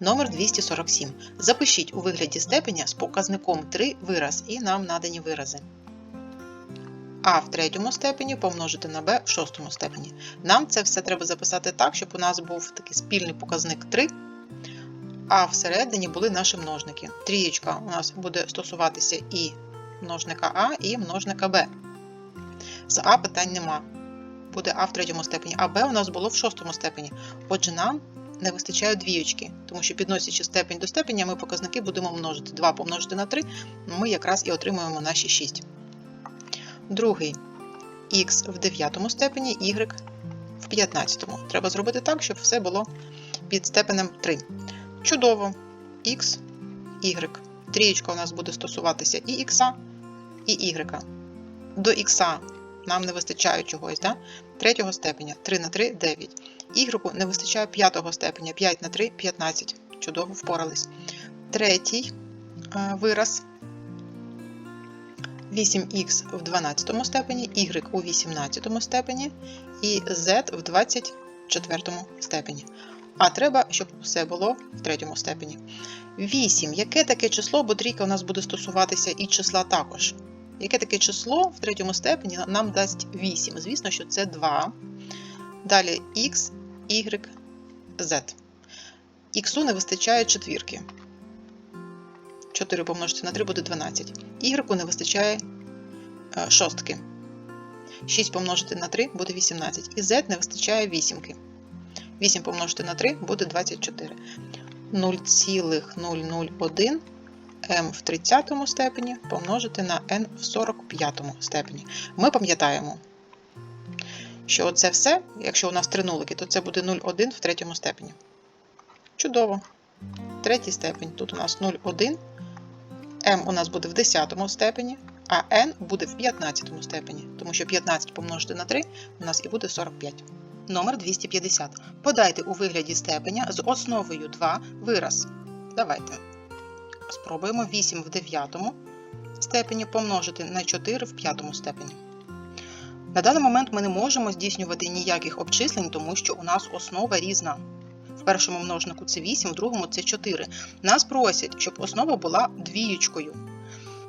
Номер 247. Запишіть у вигляді степеня з показником 3 вираз і нам надані вирази. А в третьому степені помножити на Б в шостому степені. Нам це все треба записати так, щоб у нас був такий спільний показник 3, а всередині були наші множники. Трієчка у нас буде стосуватися і множника А, і множника Б. З А питань нема. Буде А в третьому степені, а Б у нас було в шостому степені. Отже, нам не вистачає двієчки, тому що підносячи степень до степеня, ми показники будемо множити. 2 помножити на 3, ми якраз і отримуємо наші 6. Другий х в 9 степені, y в 15. Треба зробити так, щоб все було під степенем 3. Чудово. х, y. Трієчка у нас буде стосуватися і х, і y. До х нам не вистачає чогось, да? третього степеня 3 на 3 9. Y не вистачає п'ятого степеня 5 на 3 15. Чудово впорались. Третій е, вираз 8х в 12 степені, y у 18 степені і z в 24 степені. А треба, щоб все було в третьому степені. 8. Яке таке число, бо трійка у нас буде стосуватися і числа також. Яке таке число в третьому степені нам дасть 8? Звісно, що це 2. Далі х, y, z. Х не вистачає четвірки. 4 помножити на 3 буде 12. Y не вистачає е, шостки. 6 помножити на 3 буде 18. І z не вистачає вісімки. 8 помножити на 3 буде 24. 0,001 m в 30 степені помножити на n в 45 степені. Ми пам'ятаємо, що це все, якщо у нас три нулики, то це буде 0,1 в третьому степені. Чудово. Третій степень. Тут у нас 0,1. m у нас буде в 10 степені, а n буде в 15 степені. Тому що 15 помножити на 3 у нас і буде 45. Номер 250. Подайте у вигляді степеня з основою 2 вираз. Давайте. Спробуємо 8 в 9 степені помножити на 4 в 5 степені. На даний момент ми не можемо здійснювати ніяких обчислень, тому що у нас основа різна. В першому множнику це 8, в другому це 4. Нас просять, щоб основа була двієчкою.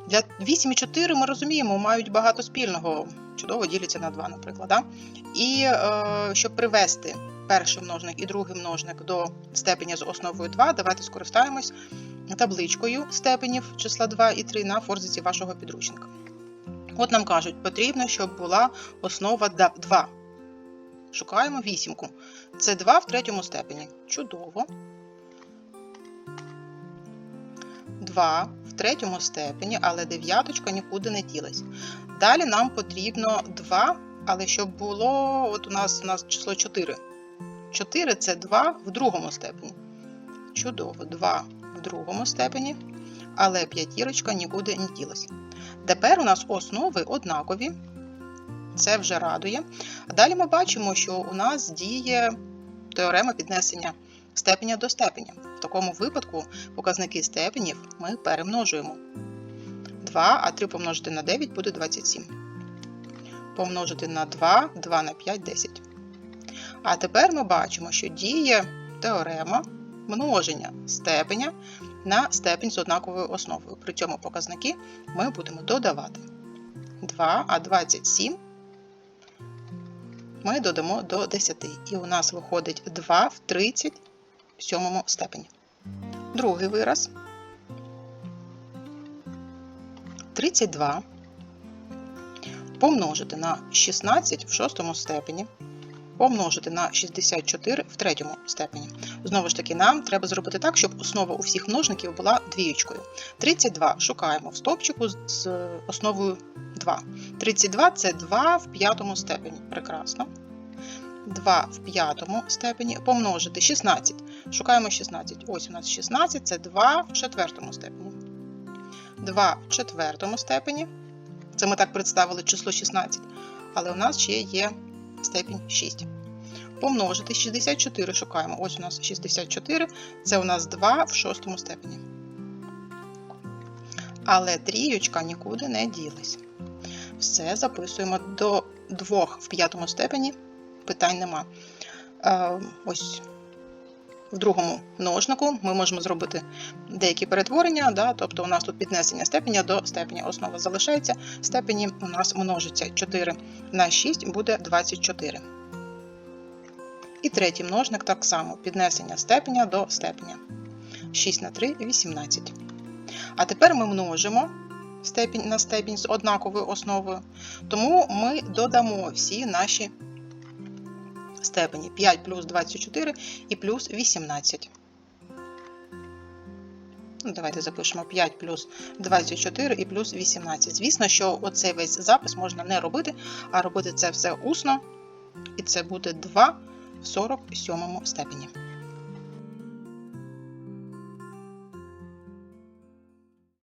Для 8 і 4 ми розуміємо, мають багато спільного. Чудово діляться на 2, наприклад. Да? І е, щоб привести перший множник і другий множник до степеня з основою 2, давайте скористаємось табличкою степенів числа 2 і 3 на форзиці вашого підручника. От нам кажуть, потрібно, щоб була основа 2. Шукаємо вісімку. Це 2 в третьому степені. Чудово. 2 в третьому степені, але дев'яточка нікуди не ділась. Далі нам потрібно 2, але щоб було, от у нас у нас число 4. 4 це 2 в другому степені. Чудово, 2 в другому степені, але п'ятірочка нікуди не ділась. Тепер у нас основи однакові, це вже радує. Далі ми бачимо, що у нас діє теорема піднесення степеня до степеня. В такому випадку показники степенів ми перемножуємо. 2, а 3 помножити на 9 буде 27. Помножити на 2, 2 на 5 10. А тепер ми бачимо, що діє теорема множення степеня на степень з однаковою основою. При цьому показники ми будемо додавати 2, а 27 ми додамо до 10. І у нас виходить 2 в 37 степені. Другий вираз 32 помножити на 16 в шостому степені помножити на 64 в третьому степені. Знову ж таки, нам треба зробити так, щоб основа у всіх множників була двієчкою. 32 шукаємо в стовпчику з основою 2. 32 це 2 в п'ятому степені. Прекрасно. 2 в п'ятому степені помножити 16. Шукаємо 16. Ось у нас 16 це 2 в четвертому степені. 2 в четвертому степені. Це ми так представили число 16. Але у нас ще є степінь 6. Помножити 64 шукаємо. Ось у нас 64, це у нас 2 в шостому степені. Але трійочка нікуди не ділась. Все записуємо до 2 в п'ятому степені, питань нема. Е, ось в другому множнику ми можемо зробити деякі перетворення, да, тобто у нас тут піднесення степеня до степеня. Основа залишається, степені у нас множиться 4 на 6 буде 24. І третій множник так само піднесення степеня до степеня. 6 на 3 18. А тепер ми множимо степінь на степінь з однаковою основою, тому ми додамо всі наші степені 5 плюс 24 і плюс 18. Ну, Давайте запишемо 5 плюс 24 і плюс 18. Звісно, що оцей весь запис можна не робити, а робити це все усно, і це буде 2 в 47 степені.